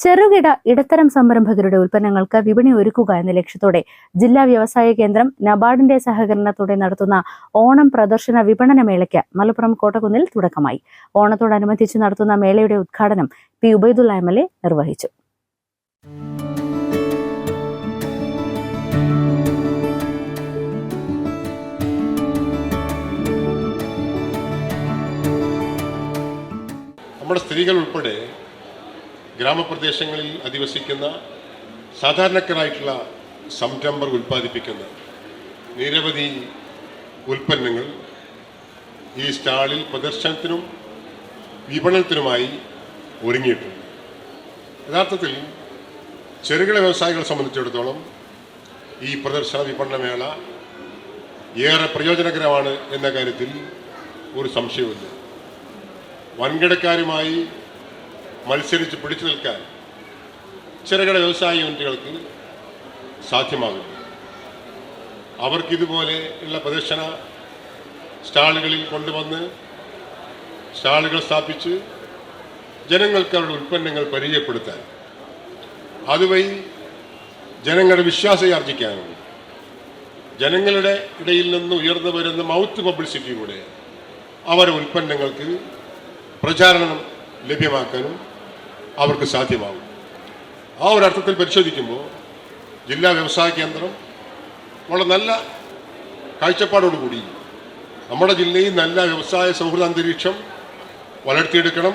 ചെറുകിട ഇടത്തരം സംരംഭകരുടെ ഉൽപ്പന്നങ്ങൾക്ക് വിപണി ഒരുക്കുക എന്ന ലക്ഷ്യത്തോടെ ജില്ലാ വ്യവസായ കേന്ദ്രം നബാർഡിന്റെ സഹകരണത്തോടെ നടത്തുന്ന ഓണം പ്രദർശന വിപണന മേളയ്ക്ക് മലപ്പുറം കോട്ടക്കുന്നിൽ തുടക്കമായി. ഓണത്തോടനുബന്ധിച്ച് നടത്തുന്ന മേളയുടെ ഉദ്ഘാടനം P Ubaidulla M L A നിർവഹിച്ചു. നമ്മുടെ സ്ത്രീകൾ ഉൾപ്പെടെ ഗ്രാമപ്രദേശങ്ങളിൽ അധിവസിക്കുന്ന സാധാരണക്കാരായിട്ടുള്ള സംരംഭർ ഉൽപ്പാദിപ്പിക്കുന്ന നിരവധി ഉൽപ്പന്നങ്ങൾ ഈ സ്റ്റാളിൽ പ്രദർശനത്തിനും വിപണനത്തിനുമായി ഒരുങ്ങിയിട്ടുണ്ട്. യഥാർത്ഥത്തിൽ ചെറുകിട വ്യവസായികളെ സംബന്ധിച്ചിടത്തോളം ഈ പ്രദർശന വിപണനമേള ഏറെ പ്രയോജനകരമാണ് എന്ന കാര്യത്തിൽ ഒരു സംശയവുമില്ല. വൻകിടക്കാരുമായി മത്സരിച്ച് പിടിച്ചു നിൽക്കാൻ ചെറുകിട വ്യവസായ യൂണിറ്റുകൾക്ക് സാധ്യമാകുന്നു. അവർക്കിതുപോലെ ഉള്ള പ്രദർശന സ്റ്റാളുകളിൽ കൊണ്ടുവന്ന് സ്റ്റാളുകൾ സ്ഥാപിച്ച് ജനങ്ങൾക്ക് അവരുടെ ഉൽപ്പന്നങ്ങൾ പരിചയപ്പെടുത്താൻ. അതുവഴി ജനങ്ങളുടെ വിശ്വാസം ആർജിക്കാനും. ജനങ്ങളുടെ ഇടയിൽ നിന്ന് ഉയർന്നു വരുന്ന മൗത്ത് പബ്ലിസിറ്റിയിലൂടെ അവരുടെ ഉൽപ്പന്നങ്ങൾക്ക് പ്രചാരണം ലഭ്യമാക്കാനും അവർക്ക് സാധ്യമാകും. ആ ഒരു അർത്ഥത്തിൽ പരിശോധിക്കുമ്പോൾ ജില്ലാ വ്യവസായ കേന്ദ്രം വളരെ നല്ല കാഴ്ചപ്പാടോടുകൂടി നമ്മുടെ ജില്ലയിൽ നല്ല വ്യവസായ സൗഹൃദ അന്തരീക്ഷം വളർത്തിയെടുക്കണം.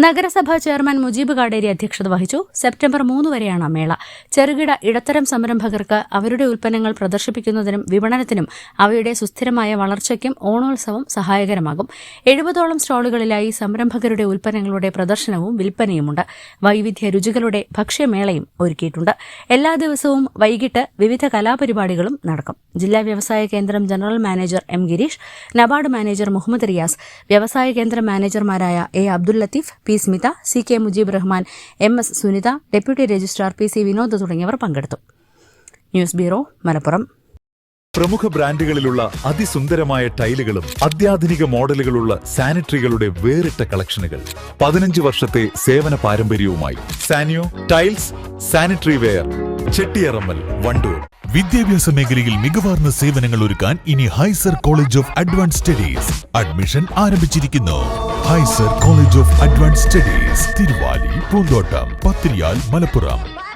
നഗരസഭാ ചെയർമാൻ മുജീബ് കാടേരി അധ്യക്ഷത വഹിച്ചു. സെപ്റ്റംബർ മൂന്ന് വരെയാണ് മേള. ചെറുകിട ഇടത്തരം സംരംഭകർക്ക് അവരുടെ ഉൽപ്പന്നങ്ങൾ പ്രദർശിപ്പിക്കുന്നതിനും വിപണനത്തിനും അവയുടെ സുസ്ഥിരമായ വളർച്ചയ്ക്കും ഓണോത്സവം സഹായകരമാകും. എഴുപതോളം സ്റ്റാളുകളിലായി സംരംഭകരുടെ ഉൽപ്പന്നങ്ങളുടെ പ്രദർശനവും വിൽപ്പനയുമുണ്ട്. വൈവിധ്യ രുചികളുടെ ഭക്ഷ്യമേളയും ഒരുക്കിയിട്ടുണ്ട്. എല്ലാ ദിവസവും വൈകിട്ട് വിവിധ കലാപരിപാടികളും നടക്കും. ജില്ലാ വ്യവസായ കേന്ദ്രം general manager M Girish NABARD manager Muhammad Riyas വ്യവസായ കേന്ദ്ര മാനേജർമാരായ A Abdul Latheef P Smitha C K Mujeeb Rahman M S Sunitha deputy registrar P C Vinod തുടങ്ങിയവർ പങ്കെടുത്തു. News bureau Malappuram. പ്രമുഖ ബ്രാൻഡുകളിലുള്ള അതിസുന്ദരമായ ടൈലുകളും അത്യാധുനിക മോഡലുകളുള്ള സാനിറ്ററികളുടെ വേറിട്ട കളക്ഷനുകൾ. പതിനഞ്ച് വർഷത്തെ സേവന പാരമ്പര്യവുമായി Saniyo tiles sanitary ware Chettiyarammal Wandoor. വിദ്യാഭ്യാസ മേഖലയിൽ മികവാർന്ന സേവനങ്ങൾ ഒരുക്കാൻ ഇനി Hyzer college of advance studies admission ആരംഭിച്ചിരിക്കുന്നു. Hyzer college of advance studies Thiruvali Poonthottam Pathiriyal Malappuram.